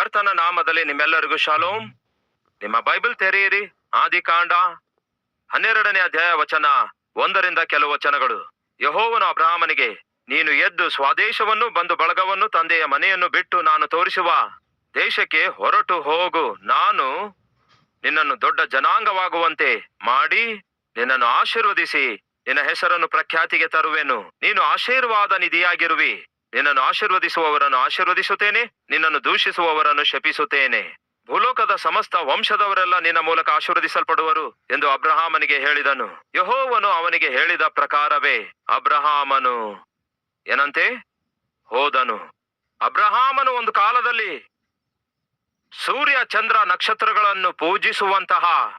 ಕರ್ತನ ನಾಮದಲ್ಲಿ ನಿಮ್ಮೆಲ್ಲರಿಗೂ ಶಾಲೋಮ್. ನಿಮ್ಮ ಬೈಬಲ್ ತೆರೆಯಿರಿ. ಆದಿಕಾಂಡ ಹನ್ನೆರಡನೇ ಅಧ್ಯಾಯ ವಚನ ಒಂದರಿಂದ ಕೆಲವು ವಚನಗಳು. ಯಹೋವನು ಅಬ್ರಾಹ್ಮನಿಗೆ, ನೀನು ಎದ್ದು ಸ್ವದೇಶವನ್ನು ಬಂದು ಬಳಗವನ್ನು ತಂದೆಯ ಮನೆಯನ್ನು ಬಿಟ್ಟು ನಾನು ತೋರಿಸುವ ದೇಶಕ್ಕೆ ಹೊರಟು ಹೋಗು. ನಾನು ನಿನ್ನನ್ನು ದೊಡ್ಡ ಜನಾಂಗವಾಗುವಂತೆ ಮಾಡಿ ನಿನ್ನನ್ನು ಆಶೀರ್ವದಿಸಿ ನಿನ್ನ ಹೆಸರನ್ನು ಪ್ರಖ್ಯಾತಿಗೆ ತರುವೆನು. ನೀನು ಆಶೀರ್ವಾದ ನಿಧಿಯಾಗಿರುವಿ. ನಿನ್ನನ್ನು ಆಶೀರ್ವದಿಸುವವರನ್ನು ಆಶೀರ್ವದಿಸುತ್ತೇನೆ, ನಿನ್ನನ್ನು ದೂಷಿಸುವವರನ್ನು ಶಪಿಸುತ್ತೇನೆ. ಭೂಲೋಕದ ಸಮಸ್ತ ವಂಶದವರೆಲ್ಲ ನಿನ್ನ ಮೂಲಕ ಆಶೀರ್ವದಿಸಲ್ಪಡುವರು ಎಂದು ಅಬ್ರಹಾಮನಿಗೆ ಹೇಳಿದನು. ಯಹೋವನು ಅವನಿಗೆ ಹೇಳಿದ ಪ್ರಕಾರವೇ, ಅಬ್ರಹಾಮನು ಏನಂತೆ? ಹೋದನು. ಅಬ್ರಹಾಮನು ಒಂದು ಕಾಲದಲ್ಲಿ ಸೂರ್ಯ ಚಂದ್ರ ನಕ್ಷತ್ರಗಳನ್ನು ಪೂಜಿಸುವಂತಹ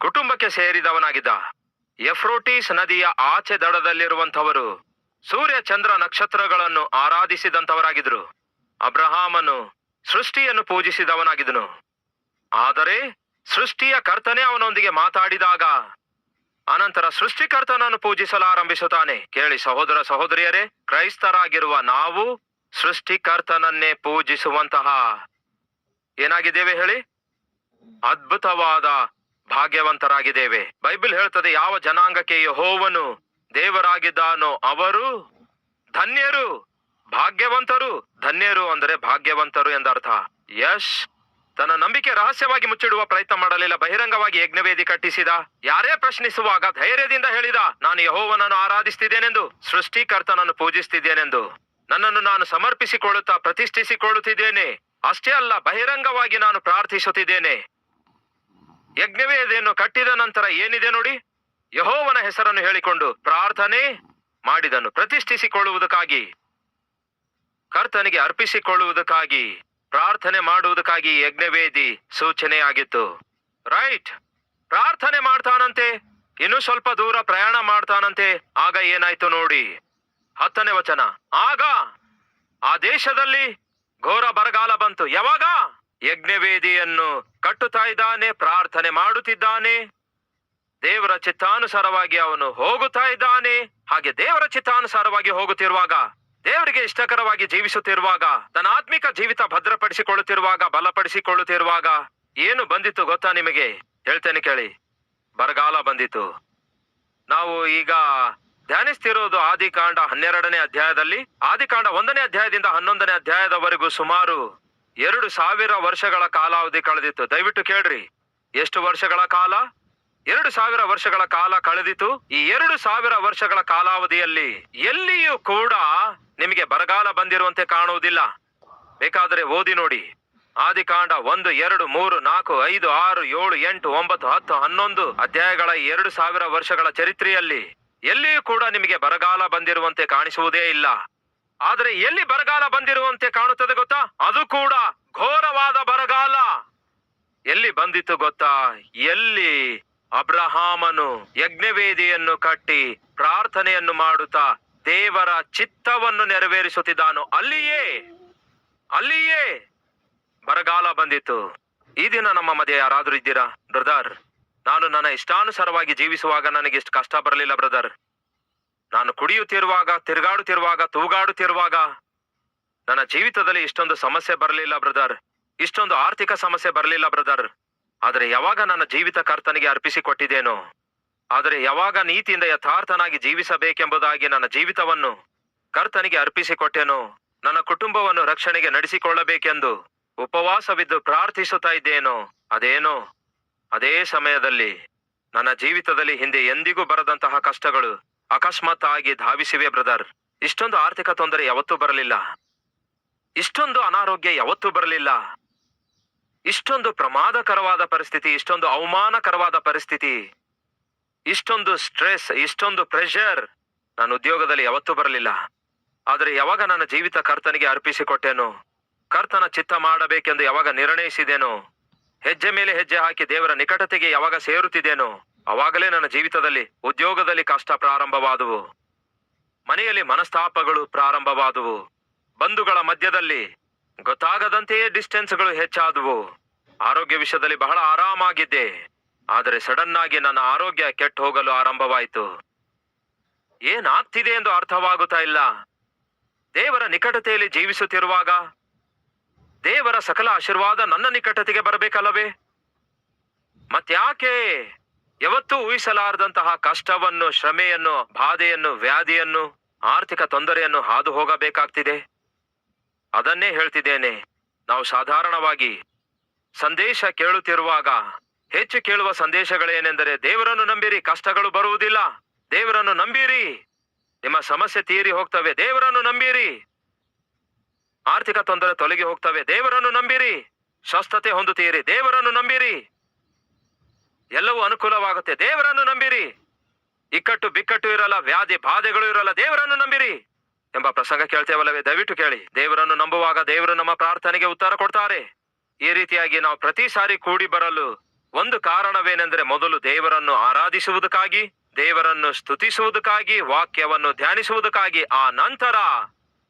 ಕುಟುಂಬಕ್ಕೆ ಸೇರಿದವನಾಗಿದ್ದ. ಎಫ್ರೋಟೀಸ್ ನದಿಯ ಆಚೆ ದಡದಲ್ಲಿರುವಂಥವರು. ಸೂರ್ಯ ಚಂದ್ರ ನಕ್ಷತ್ರಗಳನ್ನು ಆರಾಧಿಸಿದಂಥವರಾಗಿದ್ರು ಅಬ್ರಹಾಮನು ಸೃಷ್ಟಿಯನ್ನು ಪೂಜಿಸಿದವನಾಗಿದ್ದನು. ಆದರೆ ಸೃಷ್ಟಿಯ ಕರ್ತನೆ ಅವನೊಂದಿಗೆ ಮಾತಾಡಿದಾಗ ಅನಂತರ ಸೃಷ್ಟಿಕರ್ತನನ್ನು ಪೂಜಿಸಲು ಆರಂಭಿಸುತ್ತಾನೆ ಕೇಳಿ ಸಹೋದರ ಸಹೋದರಿಯರೇ, ಕ್ರೈಸ್ತರಾಗಿರುವ ನಾವು ಸೃಷ್ಟಿಕರ್ತನನ್ನೇ ಪೂಜಿಸುವಂತಹ ಏನಾಗಿದ್ದೇವೆ ಹೇಳಿ? ಅದ್ಭುತವಾದ ಭಾಗ್ಯವಂತರಾಗಿದ್ದೇವೆ. ಬೈಬಲ್ ಹೇಳ್ತದೆ, ಯಾವ ಜನಾಂಗಕ್ಕೆ ಯಹೋವನು ದೇವರಾಗಿದ್ದಾನೋ ಅವರು? ಧನ್ಯರು. ಭಾಗ್ಯವಂತರು. ಧನ್ಯರು ಅಂದರೆ ಭಾಗ್ಯವಂತರು ಎಂದರ್ಥ. ಯಶ್, ತನ್ನ ನಂಬಿಕೆ ರಹಸ್ಯವಾಗಿ ಮುಚ್ಚಿಡುವ ಪ್ರಯತ್ನ ಮಾಡಲಿಲ್ಲ. ಬಹಿರಂಗವಾಗಿ ಯಜ್ಞವೇದಿ ಕಟ್ಟಿಸಿದ. ಯಾರೇ ಪ್ರಶ್ನಿಸುವಾಗ ಧೈರ್ಯದಿಂದ ಹೇಳಿದ, ನಾನು ಯಹೋವನನ್ನು ಆರಾಧಿಸ್ತಿದ್ದೇನೆಂದು, ಸೃಷ್ಟಿಕರ್ತನನ್ನು ಪೂಜಿಸ್ತಿದ್ದೇನೆಂದು. ನನ್ನನ್ನು ನಾನು ಸಮರ್ಪಿಸಿಕೊಳ್ಳುತ್ತಾ ಪ್ರತಿಷ್ಠಿಸಿಕೊಳ್ಳುತ್ತಿದ್ದೇನೆ. ಅಷ್ಟೇ ಅಲ್ಲ, ಬಹಿರಂಗವಾಗಿ ನಾನು ಪ್ರಾರ್ಥಿಸುತ್ತಿದ್ದೇನೆ. ಯಜ್ಞವೇದಿಯನ್ನು ಕಟ್ಟಿದ ನಂತರ ಏನಿದೆ ನೋಡಿ? ಯಹೋವನ ಹೆಸರನ್ನು ಹೇಳಿಕೊಂಡು ಪ್ರಾರ್ಥನೆ ಮಾಡಿದನು. ಪ್ರತಿಷ್ಠಿಸಿಕೊಳ್ಳುವುದಕ್ಕಾಗಿ, ಕರ್ತನಿಗೆ ಅರ್ಪಿಸಿಕೊಳ್ಳುವುದಕ್ಕಾಗಿ, ಪ್ರಾರ್ಥನೆ ಮಾಡುವುದಕ್ಕಾಗಿ ಯಜ್ಞವೇದಿ ಸೂಚನೆಯಾಗಿತ್ತು. ರೈಟ್ ಪ್ರಾರ್ಥನೆ ಮಾಡ್ತಾನಂತೆ. ಇನ್ನು ಸ್ವಲ್ಪ ದೂರ ಪ್ರಯಾಣ ಮಾಡ್ತಾನಂತೆ. ಆಗ ಏನಾಯ್ತು ನೋಡಿ. ಹತ್ತನೇ ವಚನ. ಆಗ ಆ ದೇಶದಲ್ಲಿ ಘೋರ ಬರಗಾಲ ಬಂತು. ಯಾವಾಗ? ಯಜ್ಞವೇದಿಯನ್ನು ಕಟ್ಟುತ್ತಾ ಇದ್ದಾನೆ, ಪ್ರಾರ್ಥನೆ ಮಾಡುತ್ತಿದ್ದಾನೆ. ದೇವರ ಚಿತ್ತಾನುಸಾರವಾಗಿ ಅವನು ಹೋಗುತ್ತಾ ಇದ್ದಾನೆ. ಹಾಗೆ ದೇವರ ಚಿತ್ತಾನುಸಾರವಾಗಿ ಹೋಗುತ್ತಿರುವಾಗ, ದೇವರಿಗೆ ಇಷ್ಟಕರವಾಗಿ ಜೀವಿಸುತ್ತಿರುವಾಗ, ತನ್ನ ಆತ್ಮಿಕ ಜೀವಿತ ಭದ್ರಪಡಿಸಿಕೊಳ್ಳುತ್ತಿರುವಾಗ, ಬಲಪಡಿಸಿಕೊಳ್ಳುತ್ತಿರುವಾಗ ಏನು ಬಂದಿತ್ತು ಗೊತ್ತಾ ನಿಮಗೆ? ಹೇಳ್ತೇನೆ ಕೇಳಿ. ಬರಗಾಲ ಬಂದಿತು ನಾವು ಈಗ ಧ್ಯಾನಿಸ್ತಿರೋದು ಆದಿಕಾಂಡ ಹನ್ನೆರಡನೇ ಅಧ್ಯಾಯದಲ್ಲಿ. ಆದಿಕಾಂಡ ಒಂದನೇ ಅಧ್ಯಾಯದಿಂದ ಹನ್ನೊಂದನೇ ಅಧ್ಯಾಯದವರೆಗೂ ಸುಮಾರು ಎರಡು ಸಾವಿರ ವರ್ಷಗಳ ಕಾಲಾವಧಿ ಕಳೆದಿತ್ತು. ದಯವಿಟ್ಟು ಕೇಳ್ರಿ. ಎಷ್ಟು ವರ್ಷಗಳ ಕಾಲ? ಎರಡು ಸಾವಿರ ವರ್ಷಗಳ ಕಾಲ ಕಳೆದಿತು. ಈ ಎರಡು ಸಾವಿರ ವರ್ಷಗಳ ಕಾಲಾವಧಿಯಲ್ಲಿ ಎಲ್ಲಿಯೂ ಕೂಡ ನಿಮಗೆ ಬರಗಾಲ ಬಂದಿರುವಂತೆ ಕಾಣುವುದಿಲ್ಲ. ಬೇಕಾದರೆ ಓದಿ ನೋಡಿ. ಆದಿಕಾಂಡ ಒಂದು, ಎರಡು, ಮೂರು, ನಾಲ್ಕು, ಐದು, ಆರು, ಏಳು, ಎಂಟು, ಒಂಬತ್ತು, ಹತ್ತು, ಹನ್ನೊಂದು ಅಧ್ಯಾಯಗಳ ಎರಡು ಸಾವಿರ ವರ್ಷಗಳ ಚರಿತ್ರೆಯಲ್ಲಿ ಎಲ್ಲಿಯೂ ಕೂಡ ನಿಮಗೆ ಬರಗಾಲ ಬಂದಿರುವಂತೆ ಕಾಣಿಸುವುದೇ ಇಲ್ಲ. ಆದರೆ ಎಲ್ಲಿ ಬರಗಾಲ ಬಂದಿರುವಂತೆ ಕಾಣುತ್ತದೆ ಗೊತ್ತಾ? ಅದು ಕೂಡ ಘೋರವಾದ ಬರಗಾಲ. ಎಲ್ಲಿ ಬಂದಿತ್ತು ಗೊತ್ತಾ? ಎಲ್ಲಿ ಅಬ್ರಹಾಮನು ಯಜ್ಞವೇದಿಯನ್ನು ಕಟ್ಟಿ ಪ್ರಾರ್ಥನೆಯನ್ನು ಮಾಡುತ್ತಾ ದೇವರ ಚಿತ್ತವನ್ನು ನೆರವೇರಿಸುತ್ತಿದ್ದಾನು. ಅಲ್ಲಿಯೇ ಅಲ್ಲಿಯೇ ಬರಗಾಲ ಬಂದಿತ್ತು. ಈ ದಿನ ನಮ್ಮ ಮಧ್ಯೆ ಯಾರಾದ್ರೂ ಇದ್ದೀರಾ, ಬ್ರದರ್? ನಾನು ನನ್ನ ಇಷ್ಟಾನುಸಾರವಾಗಿ ಜೀವಿಸುವಾಗ ನನಗೆ ಇಷ್ಟು ಕಷ್ಟ ಬರಲಿಲ್ಲ, ಬ್ರದರ್. ನಾನು ಕುಡಿಯುತ್ತಿರುವಾಗ, ತಿರುಗಾಡುತ್ತಿರುವಾಗ, ತೂಗಾಡುತ್ತಿರುವಾಗ ನನ್ನ ಜೀವಿತದಲ್ಲಿ ಇಷ್ಟೊಂದು ಸಮಸ್ಯೆ ಬರಲಿಲ್ಲ, ಬ್ರದರ್. ಇಷ್ಟೊಂದು ಆರ್ಥಿಕ ಸಮಸ್ಯೆ ಬರಲಿಲ್ಲ, ಬ್ರದರ್. ಆದರೆ ಯಾವಾಗ ನನ್ನ ಜೀವಿತ ಕರ್ತನಿಗೆ ಅರ್ಪಿಸಿಕೊಟ್ಟಿದ್ದೇನೋ ಆದರೆ ಯಾವಾಗ ನೀತಿಯಿಂದ ಯಥಾರ್ಥನಾಗಿ ಜೀವಿಸಬೇಕೆಂಬುದಾಗಿ ನನ್ನ ಜೀವಿತವನ್ನು ಕರ್ತನಿಗೆ ಅರ್ಪಿಸಿಕೊಟ್ಟೆನೋ ನನ್ನ ಕುಟುಂಬವನ್ನು ರಕ್ಷಣೆಗೆ ನಡೆಸಿಕೊಳ್ಳಬೇಕೆಂದು ಉಪವಾಸವಿದ್ದು ಪ್ರಾರ್ಥಿಸುತ್ತಾ ಇದ್ದೇನೋ, ಅದೇನೋ, ಅದೇ ಸಮಯದಲ್ಲಿ ನನ್ನ ಜೀವಿತದಲ್ಲಿ ಹಿಂದೆ ಎಂದಿಗೂ ಬರದಂತಹ ಕಷ್ಟಗಳು ಅಕಸ್ಮಾತ್ ಆಗಿ ಧಾವಿಸಿವೆ, ಬ್ರದರ್. ಇಷ್ಟೊಂದು ಆರ್ಥಿಕ ತೊಂದರೆ ಯಾವತ್ತೂ ಬರಲಿಲ್ಲ. ಇಷ್ಟೊಂದು ಅನಾರೋಗ್ಯ ಯಾವತ್ತೂ ಬರಲಿಲ್ಲ. ಇಷ್ಟೊಂದು ಪ್ರಮಾದಕರವಾದ ಪರಿಸ್ಥಿತಿ, ಇಷ್ಟೊಂದು ಅವಮಾನಕರವಾದ ಪರಿಸ್ಥಿತಿ, ಇಷ್ಟೊಂದು ಸ್ಟ್ರೆಸ್, ಇಷ್ಟೊಂದು ಪ್ರೆಷರ್ ನಾನು ಉದ್ಯೋಗದಲ್ಲಿ ಯಾವತ್ತೂ ಬರಲಿಲ್ಲ. ಆದರೆ ಯಾವಾಗ ನನ್ನ ಜೀವಿತ ಕರ್ತನಿಗೆ ಅರ್ಪಿಸಿಕೊಟ್ಟೇನು, ಕರ್ತನ ಚಿತ್ತ ಮಾಡಬೇಕೆಂದು ಯಾವಾಗ ನಿರ್ಣಯಿಸಿದೇನು, ಹೆಜ್ಜೆ ಮೇಲೆ ಹೆಜ್ಜೆ ಹಾಕಿ ದೇವರ ನಿಕಟತೆಗೆ ಯಾವಾಗ ಸೇರುತ್ತಿದ್ದೇನೋ ಅವಾಗಲೇ ನನ್ನ ಜೀವಿತದಲ್ಲಿ, ಉದ್ಯೋಗದಲ್ಲಿ ಕಷ್ಟ ಪ್ರಾರಂಭವಾದವು. ಮನೆಯಲ್ಲಿ ಮನಸ್ತಾಪಗಳು ಪ್ರಾರಂಭವಾದವು. ಬಂಧುಗಳ ಮಧ್ಯದಲ್ಲಿ ಗೊತ್ತಾಗದಂತೆಯೇ ಡಿಸ್ಟೆನ್ಸ್ಗಳು ಹೆಚ್ಚಾದವು. ಆರೋಗ್ಯ ವಿಷಯದಲ್ಲಿ ಬಹಳ ಆರಾಮಾಗಿದ್ದೆ. ಆದರೆ ಸಡನ್ ಆಗಿ ನನ್ನ ಆರೋಗ್ಯ ಕೆಟ್ಟು ಹೋಗಲು ಆರಂಭವಾಯಿತು. ಏನಾಗ್ತಿದೆ ಎಂದು ಅರ್ಥವಾಗುತ್ತಾ ಇಲ್ಲ. ದೇವರ ನಿಕಟತೆಯಲ್ಲಿ ಜೀವಿಸುತ್ತಿರುವಾಗ ದೇವರ ಸಕಲ ಆಶೀರ್ವಾದ ನನ್ನ ನಿಕಟತೆಗೆ ಬರಬೇಕಲ್ಲವೇ? ಮತ್ಯಾಕೆ ಯಾವತ್ತೂ ಊಹಿಸಲಾರದಂತಹ ಕಷ್ಟವನ್ನು, ಶ್ರಮೆಯನ್ನು, ಬಾಧೆಯನ್ನು, ವ್ಯಾಧಿಯನ್ನು, ಆರ್ಥಿಕ ತೊಂದರೆಯನ್ನು ಹಾದು ಹೋಗಬೇಕಾಗ್ತಿದೆ? ಅದನ್ನೇ ಹೇಳ್ತಿದ್ದೇನೆ. ನಾವು ಸಾಧಾರಣವಾಗಿ ಸಂದೇಶ ಕೇಳುತ್ತಿರುವಾಗ ಹೆಚ್ಚು ಕೇಳುವ ಸಂದೇಶಗಳೇನೆಂದರೆ, ದೇವರನ್ನು ನಂಬಿರಿ, ಕಷ್ಟಗಳು ಬರುವುದಿಲ್ಲ. ದೇವರನ್ನು ನಂಬಿರಿ. ನಿಮ್ಮ ಸಮಸ್ಯೆ ತೀರಿ ಹೋಗ್ತವೆ, ದೇವರನ್ನು ನಂಬಿರಿ. ಆರ್ಥಿಕ ತೊಂದರೆ ತೊಲಗಿ ಹೋಗ್ತವೆ, ದೇವರನ್ನು ನಂಬಿರಿ. ಸ್ವಸ್ಥತೆ ಹೊಂದುತ್ತೀರಿ, ದೇವರನ್ನು ನಂಬಿರಿ. ಎಲ್ಲವೂ ಅನುಕೂಲವಾಗುತ್ತೆ, ದೇವರನ್ನು ನಂಬಿರಿ. ಇಕ್ಕಟ್ಟು ಬಿಕ್ಕಟ್ಟು ಇರಲ್ಲ, ವ್ಯಾಧಿ ಬಾಧೆಗಳು ಇರಲ್ಲ, ದೇವರನ್ನು ನಂಬಿರಿ. ಎಂಬ ಪ್ರಸಂಗ ಕೇಳ್ತೇವಲ್ಲವೇ? ದಯವಿಟ್ಟು ಕೇಳಿ. ದೇವರನ್ನು ನಂಬುವಾಗ ದೇವರು ನಮ್ಮ ಪ್ರಾರ್ಥನೆಗೆ ಉತ್ತರ ಕೊಡ್ತಾರೆ. ಈ ರೀತಿಯಾಗಿ ನಾವು ಪ್ರತಿ ಸಾರಿ ಕೂಡಿ ಬರಲು ಒಂದು ಕಾರಣವೇನೆಂದರೆ ಮೊದಲು ದೇವರನ್ನು ಆರಾಧಿಸುವುದಕ್ಕಾಗಿ, ದೇವರನ್ನು ಸ್ತುತಿಸುವುದಕ್ಕಾಗಿ, ವಾಕ್ಯವನ್ನು ಧ್ಯಾನಿಸುವುದಕ್ಕಾಗಿ, ಆ ನಂತರ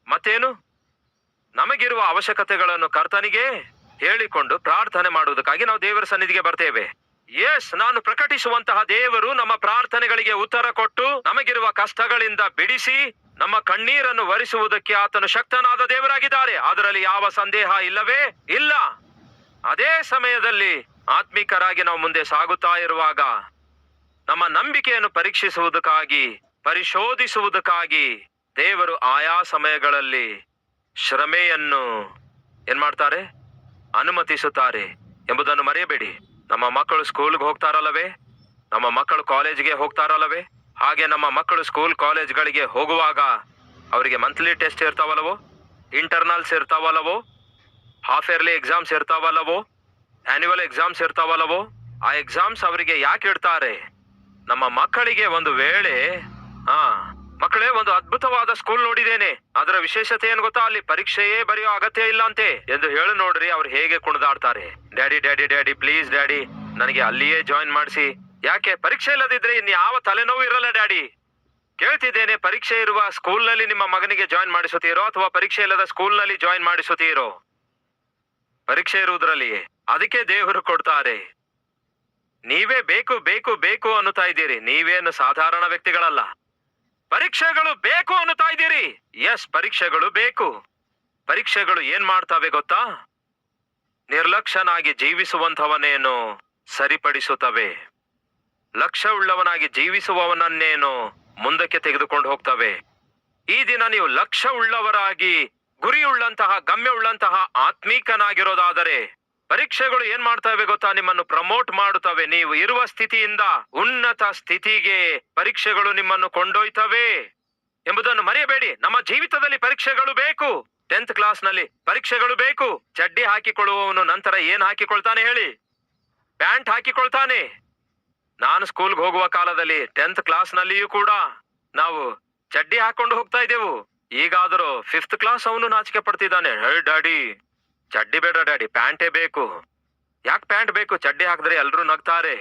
ಮತ್ತೇನು? ನಮಗಿರುವ ಅವಶ್ಯಕತೆಗಳನ್ನು ಕರ್ತನಿಗೆ ಹೇಳಿಕೊಂಡು ಪ್ರಾರ್ಥನೆ ಮಾಡುವುದಕ್ಕಾಗಿ ನಾವು ದೇವರ ಸನ್ನಿಧಿಗೆ ಬರ್ತೇವೆ. ಎಸ್ ನಾನು ಪ್ರಕಟಿಸುವಂತಹ ದೇವರು ನಮ್ಮ ಪ್ರಾರ್ಥನೆಗಳಿಗೆ ಉತ್ತರ ಕೊಟ್ಟು ನಮಗಿರುವ ಕಷ್ಟಗಳಿಂದ ಬಿಡಿಸಿ ನಮ್ಮ ಕಣ್ಣೀರನ್ನು ಒರೆಸುವುದಕ್ಕೆ ಆತನು ಶಕ್ತನಾದ ದೇವರಾಗಿದ್ದಾರೆ. ಅದರಲ್ಲಿ ಯಾವ ಸಂದೇಹ ಇಲ್ಲವೇ? ಇಲ್ಲ. ಅದೇ ಸಮಯದಲ್ಲಿ ಆತ್ಮಿಕರಾಗಿ ನಾವು ಮುಂದೆ ಸಾಗುತ್ತಾ ಇರುವಾಗ ನಮ್ಮ ನಂಬಿಕೆಯನ್ನು ಪರೀಕ್ಷಿಸುವುದಕ್ಕಾಗಿ, ಪರಿಶೋಧಿಸುವುದಕ್ಕಾಗಿ ದೇವರು ಆಯಾ ಸಮಯಗಳಲ್ಲಿ ಶ್ರಮೆಯನ್ನು ಏನ್ ಮಾಡ್ತಾರೆ? ಅನುಮತಿಸುತ್ತಾರೆ ಎಂಬುದನ್ನು ಮರೆಯಬೇಡಿ. ನಮ್ಮ ಮಕ್ಕಳು ಸ್ಕೂಲ್ಗೆ ಹೋಗ್ತಾರಲ್ಲವೇ? ನಮ್ಮ ಮಕ್ಕಳು ಕಾಲೇಜ್ಗೆ ಹೋಗ್ತಾರಲ್ಲವೇ? ಹಾಗೆ ನಮ್ಮ ಮಕ್ಕಳು ಸ್ಕೂಲ್ ಕಾಲೇಜ್ಗಳಿಗೆ ಹೋಗುವಾಗ ಅವರಿಗೆ ಮಂತ್ಲಿ ಟೆಸ್ಟ್ ಇರ್ತಾವಲ್ಲವೋ? ಇಂಟರ್ನಲ್ಸ್ ಇರ್ತಾವಲ್ಲವೋ? ಹಾಫ್ ಇಯರ್ಲಿ ಎಕ್ಸಾಮ್ಸ್ ಇರ್ತಾವಲ್ಲವೋ? ಆ್ಯನ್ಯುವಲ್ ಎಕ್ಸಾಮ್ಸ್ ಇರ್ತಾವಲ್ಲವೋ? ಆ ಎಕ್ಸಾಮ್ಸ್ ಅವರಿಗೆ ಯಾಕೆ ಇಡ್ತಾರೆ? ನಮ್ಮ ಮಕ್ಕಳಿಗೆ ಒಂದು ವೇಳೆ, ಹಾ, ಮಕ್ಕಳೇ ಒಂದು ಅದ್ಭುತವಾದ ಸ್ಕೂಲ್ ನೋಡಿದ್ದೇನೆ. ಅದರ ವಿಶೇಷತೆ ಏನ್ ಗೊತ್ತಾ? ಅಲ್ಲಿ ಪರೀಕ್ಷೆಯೇ ಬರೆಯೋ ಅಗತ್ಯ ಇಲ್ಲ ಅಂತೆ ಎಂದು ಹೇಳು ನೋಡ್ರಿ, ಅವ್ರು ಹೇಗೆ ಕುಣಿದಾಡ್ತಾರೆ. Daddy daddy daddy please daddy ನನಗೆ ಅಲ್ಲಿಯೇ ಜಾಯಿನ್ ಮಾಡಿಸಿ. ಯಾಕೆ ಪರೀಕ್ಷೆ ಇಲ್ಲದಿದ್ರೆ ಇನ್ನು ಯಾವ ತಲೆನೋವು ಇರಲ್ಲ, ಡ್ಯಾಡಿ? ಕೇಳ್ತಿದ್ದೇನೆ, ಪರೀಕ್ಷೆ ಇರುವ ಸ್ಕೂಲ್ನಲ್ಲಿ ನಿಮ್ಮ ಮಗನಿಗೆ ಜಾಯಿನ್ ಮಾಡಿಸುತ್ತೀರೋ ಅಥವಾ ಪರೀಕ್ಷೆ ಇಲ್ಲದ ಸ್ಕೂಲ್ನಲ್ಲಿ ಜಾಯಿನ್ ಮಾಡಿಸುತ್ತೀರೋ? ಪರೀಕ್ಷೆ ಇರುವುದರಲ್ಲಿ ಅದಕ್ಕೆ ದೇವರು ಕೊಡ್ತಾರೆ. ನೀವೇ ಬೇಕು ಬೇಕು ಬೇಕು ಅನ್ನುತ್ತಾ ಇದ್ದೀರಿ. ನೀವೇನು ಸಾಧಾರಣ ವ್ಯಕ್ತಿಗಳಲ್ಲ. ಪರೀಕ್ಷೆಗಳು ಬೇಕು ಅನ್ನುತ್ತಾ ಇದ್ದೀರಿ. ಎಸ್ ಪರೀಕ್ಷೆಗಳು ಬೇಕು. ಪರೀಕ್ಷೆಗಳು ಏನ್ ಮಾಡ್ತಾವೆ ಗೊತ್ತಾ? ನಿರ್ಲಕ್ಷ್ಯನಾಗಿ ಜೀವಿಸುವಂಥವನೇನು ಸರಿಪಡಿಸುತ್ತವೆ. ಲಕ್ಷ್ಯವುಳ್ಳವನಾಗಿ ಜೀವಿಸುವವನನ್ನೇನು ಮುಂದಕ್ಕೆ ತೆಗೆದುಕೊಂಡು ಹೋಗ್ತವೆ? ಈ ದಿನ ನೀವು ಲಕ್ಷ್ಯವುಳ್ಳವರಾಗಿ, ಗುರಿಯುಳ್ಳಂತಹ, ಗಮ್ಯವುಳ್ಳಂತಹ ಆತ್ಮೀಕನಾಗಿರೋದಾದರೆ ಪರೀಕ್ಷೆಗಳು ಏನ್ ಮಾಡ್ತವೆ ಗೊತ್ತಾ? ನಿಮ್ಮನ್ನು ಪ್ರಮೋಟ್ ಮಾಡುತ್ತವೆ. ನೀವು ಇರುವ ಸ್ಥಿತಿಯಿಂದ ಉನ್ನತ ಸ್ಥಿತಿಗೆ ಪರೀಕ್ಷೆಗಳು ನಿಮ್ಮನ್ನು ಕೊಂಡೊಯ್ತವೆ ಎಂಬುದನ್ನು ಮರೆಯಬೇಡಿ. ನಮ್ಮ ಜೀವಿತದಲ್ಲಿ ಪರೀಕ್ಷೆಗಳು ಬೇಕು. ಟೆಂತ್ ಕ್ಲಾಸ್ನಲ್ಲಿ ಪರೀಕ್ಷೆಗಳು ಬೇಕು. ಚಡ್ಡಿ ಹಾಕಿಕೊಳ್ಳುವವನು ನಂತರ ಏನ್ ಹಾಕಿಕೊಳ್ತಾನೆ ಹೇಳಿ? ಪ್ಯಾಂಟ್ ಹಾಕಿಕೊಳ್ತಾನೆ. ನಾನು ಸ್ಕೂಲ್ಗೆ ಹೋಗುವ ಕಾಲದಲ್ಲಿ ಟೆಂತ್ ಕ್ಲಾಸ್ ನಲ್ಲಿಯೂ ಕೂಡ ನಾವು ಚಡ್ಡಿ ಹಾಕೊಂಡು ಹೋಗ್ತಾ ಇದ್ದೆವು. ಈಗಾದರೂ ಫಿಫ್ತ್ ಕ್ಲಾಸ್ ಅವನು ನಾಚಿಕೆ ಪಡ್ತಿದ್ದಾನೆ. ಹೇ ಡ್ಯಾಡಿ, ಚಡ್ಡಿ ಬೇಡ ಡ್ಯಾಡಿ, ಪ್ಯಾಂಟೇ ಬೇಕು. ಯಾಕೆ ಪ್ಯಾಂಟ್ ಬೇಕು? ಚಡ್ಡಿ ಹಾಕಿದ್ರೆ ಎಲ್ಲರೂ ನಗ್ತಾರೆ.